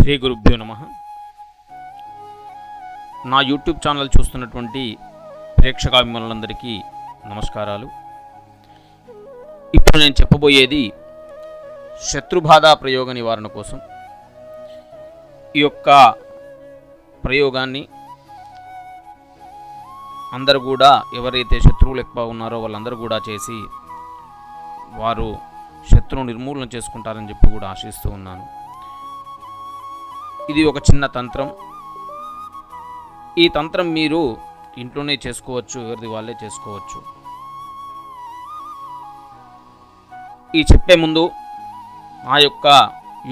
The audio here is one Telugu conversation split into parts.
శ్రీ గురుభ్యో నమ. నా యూట్యూబ్ ఛానల్ చూస్తున్నటువంటి ప్రేక్షకాభిమానులందరికీ నమస్కారాలు. ఇప్పుడు నేను చెప్పబోయేది శత్రుబాధ ప్రయోగ నివారణ కోసం. ఈ యొక్క ప్రయోగాన్ని అందరూ కూడా ఎవరైతే శత్రువులు ఎక్కువ ఉన్నారో వాళ్ళందరూ కూడా చేసి వారు శత్రువు నిర్మూలన చేసుకుంటారని చెప్పి కూడా ఆశిస్తూ ఉన్నాను. ఇది ఒక చిన్న తంత్రం. ఈ తంత్రం మీరు ఇంట్లోనే చేసుకోవచ్చు ఎవరిది వాళ్ళే చేసుకోవచ్చు. ఈ చెప్పే ముందు మా యొక్క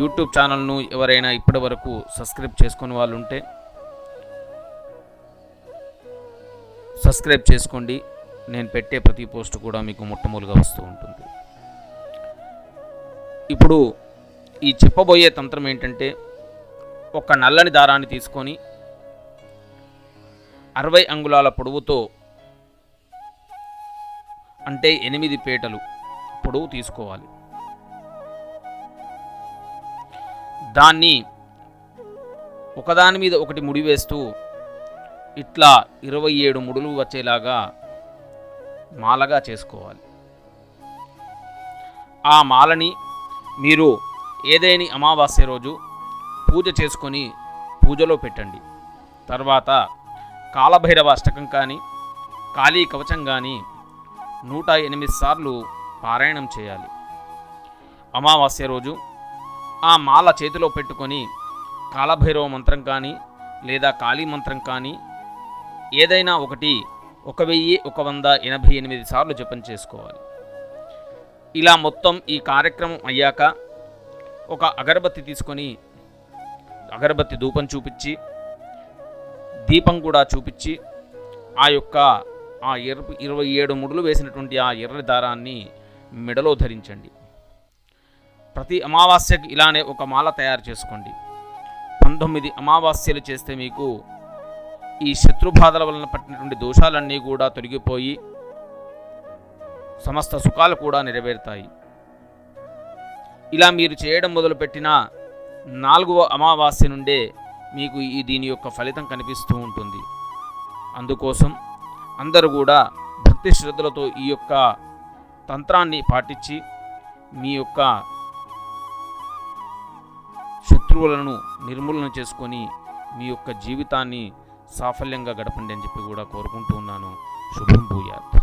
యూట్యూబ్ ఛానల్ను ఎవరైనా ఇప్పటి వరకు సబ్స్క్రైబ్ చేసుకుని వాళ్ళు ఉంటే సబ్స్క్రైబ్ చేసుకోండి. నేను పెట్టే ప్రతి పోస్ట్ కూడా మీకు మొట్టమొదటిగా వస్తూ ఉంటుంది. ఇప్పుడు ఈ చెప్పబోయే తంత్రం ఏంటంటే ఒక నల్లని దారాన్ని తీసుకొని అరవై అంగుళాల పొడవుతో అంటే ఎనిమిది పేటలు పొడవు తీసుకోవాలి. దాన్ని ఒకదాని మీద ఒకటి ముడి వేస్తూ ఇట్లా ఇరవై ఏడు ముడులు వచ్చేలాగా మాలగా చేసుకోవాలి. ఆ మాలని మీరు ఏదేని అమావాస్య రోజు పూజ చేసుకొని పూజలో పెట్టండి. తర్వాత కాలభైరవ అష్టకం కానీ కాళీ కవచం కానీ నూట ఎనిమిది సార్లు పారాయణం చేయాలి. అమావాస్య రోజు ఆ మాల చేతిలో పెట్టుకొని కాలభైరవ మంత్రం కానీ లేదా కాళీ మంత్రం కానీ ఏదైనా ఒకటి ఒక వెయ్యి ఒక వంద ఎనభై ఎనిమిది సార్లు జపం చేసుకోవాలి. ఇలా మొత్తం ఈ కార్యక్రమం అయ్యాక ఒక అగరబత్తి తీసుకొని అగరబత్తి ధూపం చూపించి దీపం కూడా చూపించి ఆ యొక్క ఆ ఎర్ర ఇరవై ఏడు ముడులు వేసినటువంటి ఆ ఎర్ర దారాన్ని మెడలో ధరించండి. ప్రతి అమావాస్యకు ఇలానే ఒక మాల తయారు చేసుకోండి. పంతొమ్మిది అమావాస్యలు చేస్తే మీకు ఈ శత్రుబాధల వలన పట్టినటువంటి దోషాలన్నీ కూడా తొలగిపోయి సమస్త సుఖాలు కూడా నెరవేరుతాయి. ఇలా మీరు చేయడం మొదలుపెట్టిన నాలుగవ అమావాస్య నుండే మీకు ఈ దీని యొక్క ఫలితం కనిపిస్తూ ఉంటుంది. అందుకోసం అందరూ కూడా భక్తి శ్రద్ధలతో ఈ యొక్క తంత్రాన్ని పాటించి మీ యొక్క శత్రువులను నిర్మూలన చేసుకొని మీ యొక్క జీవితాన్ని సాఫల్యంగా గడపండి అని చెప్పి కూడా కోరుకుంటూ ఉన్నాను. శుభం భూయాత్.